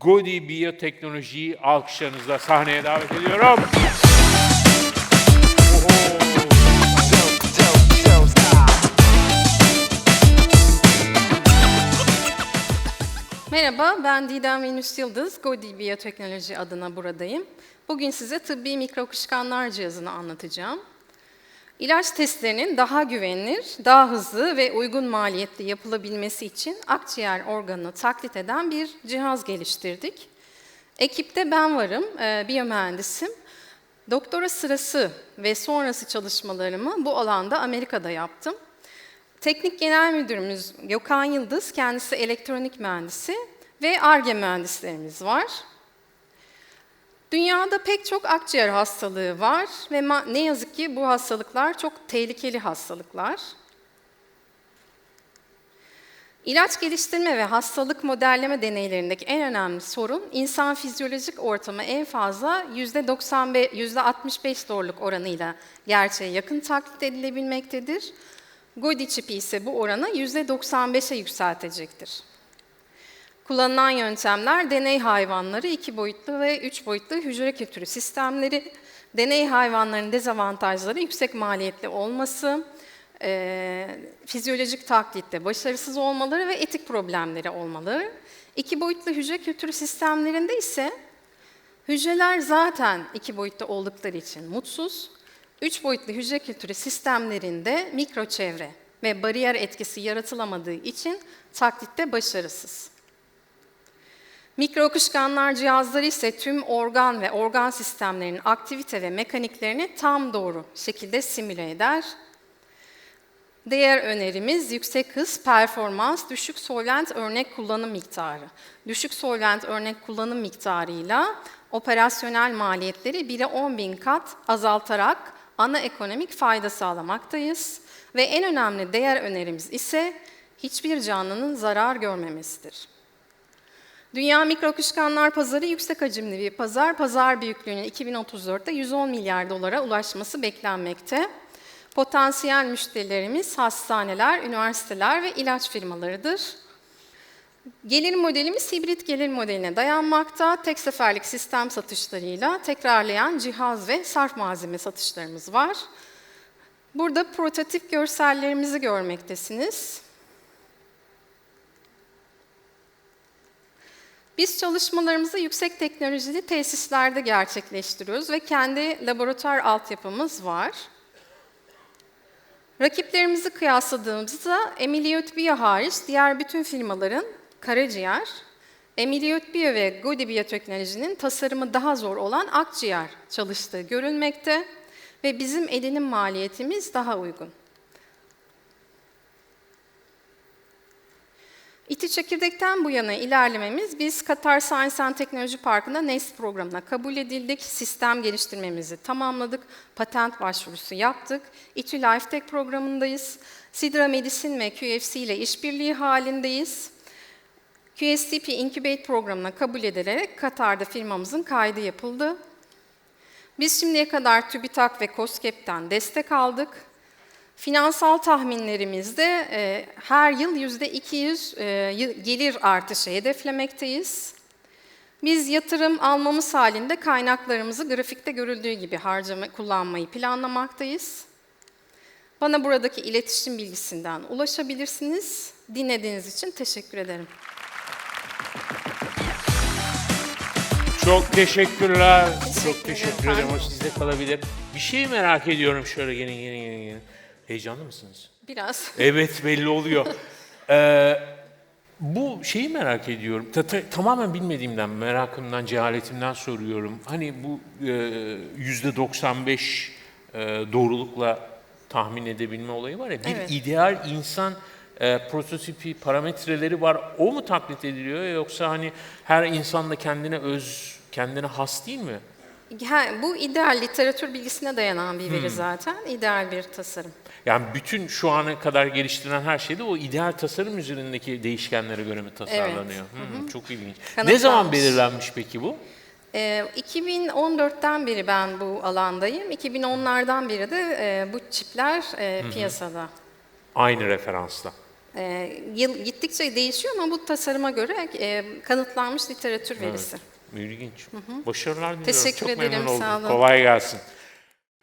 Godi Biyoteknoloji'yi alkışlarınızla sahneye davet ediyorum. Merhaba, ben Didem Venüs Yıldız, Godi Biyoteknoloji adına buradayım. Bugün size tıbbi mikroakışkanlar cihazını anlatacağım. İlaç testlerinin daha güvenilir, daha hızlı ve uygun maliyetli yapılabilmesi için akciğer organını taklit eden bir cihaz geliştirdik. Ekipte ben varım, e, biyomühendisim. Doktora sırası ve sonrası çalışmalarımı bu alanda Amerika'da yaptım. Teknik Genel Müdürümüz Gökhan Yıldız, kendisi elektronik mühendisi ve ARGE mühendislerimiz var. Dünyada pek çok akciğer hastalığı var ve ne yazık ki bu hastalıklar çok tehlikeli hastalıklar. İlaç geliştirme ve hastalık modelleme deneylerindeki en önemli sorun insan fizyolojik ortamı en fazla %95, %65 doğruluk oranıyla gerçeğe yakın taklit edilebilmektedir. Godi çipi ise bu oranı %95'e yükseltecektir. Kullanılan yöntemler deney hayvanları, iki boyutlu ve üç boyutlu hücre kültürü sistemleri, deney hayvanlarının dezavantajları yüksek maliyetli olması, eee, fizyolojik taklitte başarısız olmaları ve etik problemleri olmaları. İki boyutlu hücre kültürü sistemlerinde ise hücreler zaten iki boyutlu oldukları için mutsuz, üç boyutlu hücre kültürü sistemlerinde mikro çevre ve bariyer etkisi yaratılamadığı için taklitte başarısız. Mikro akışkanlar cihazları ise tüm organ ve organ sistemlerinin aktivite ve mekaniklerini tam doğru şekilde simüle eder. Diğer önerimiz yüksek hız, performans, düşük solvent örnek kullanım miktarı. Düşük solvent örnek kullanım miktarıyla operasyonel maliyetleri 1'e 10 bin kat azaltarak ana ekonomik fayda sağlamaktayız. Ve en önemli değer önerimiz ise hiçbir canlının zarar görmemesidir. Dünya mikroakışkanlar pazarı yüksek hacimli bir pazar. Pazar büyüklüğünün 2034'te 110 milyar dolara ulaşması beklenmekte. Potansiyel müşterilerimiz hastaneler, üniversiteler ve ilaç firmalarıdır. Gelir modelimiz hibrit gelir modeline dayanmakta. Tek seferlik sistem satışlarıyla tekrarlayan cihaz ve sarf malzeme satışlarımız var. Burada prototip görsellerimizi görmektesiniz. Biz çalışmalarımızı yüksek teknolojili tesislerde gerçekleştiriyoruz ve kendi laboratuvar altyapımız var. Rakiplerimizi kıyasladığımızda Emiliot Bio hariç diğer bütün firmaların karaciğer, Emiliot Bio ve Godi Biyoteknoloji'nin tasarımı daha zor olan akciğer çalıştığı görülmekte ve bizim edinim maliyetimiz daha uygun. İti Çekirdek'ten bu yana ilerlememiz, biz Katar Science and Teknoloji Parkı'nda NEST programına kabul edildik, sistem geliştirmemizi tamamladık, patent başvurusu yaptık, İTÜ LifeTech programındayız, Sidra Medisin ve QFC ile işbirliği halindeyiz. QSTP Incubate programına kabul edilerek Katar'da firmamızın kaydı yapıldı. Biz şimdiye kadar TÜBİTAK ve COSGAP'ten destek aldık. Finansal tahminlerimizde e, her yıl yüzde 200 e, y- gelir artışı hedeflemekteyiz. Biz yatırım almamız halinde kaynaklarımızı grafikte görüldüğü gibi harcama kullanmayı planlamaktayız. Bana buradaki iletişim bilgisinden ulaşabilirsiniz. Dinlediğiniz için teşekkür ederim. Çok teşekkürler. Teşekkür Çok teşekkür ederim. ederim. O sizde kalabilir. Bir şey merak ediyorum şöyle gelin gelin gelin. gelin. Heyecanlı mısınız? Biraz. Evet belli oluyor. Ee, bu şeyi merak ediyorum. Ta- ta- tamamen bilmediğimden, merakımdan, cehaletimden soruyorum. Hani bu e, yüzde 95 e, doğrulukla tahmin edebilme olayı var ya. Bir Evet. ideal insan e, prototipi, parametreleri var. O mu taklit ediliyor yoksa hani her insan da kendine öz, kendine has değil mi? Ha, bu ideal literatür bilgisine dayanan bir veri zaten. İdeal bir tasarım. Yani bütün şu ana kadar geliştirilen her şey de o ideal tasarım üzerindeki değişkenlere göre mi tasarlanıyor? Hmm, Çok ilginç. Ne zaman belirlenmiş peki bu? Ee, 2014'ten beri ben bu alandayım. 2010'lardan beri de e, bu çipler e, piyasada. Aynı referansla. E, yıl gittikçe değişiyor ama bu tasarıma göre e, kanıtlanmış literatür verisi. İlginç. Başarılar diliyorum. Teşekkür Çok ederim, memnun oldum. sağ olun. Kolay gelsin.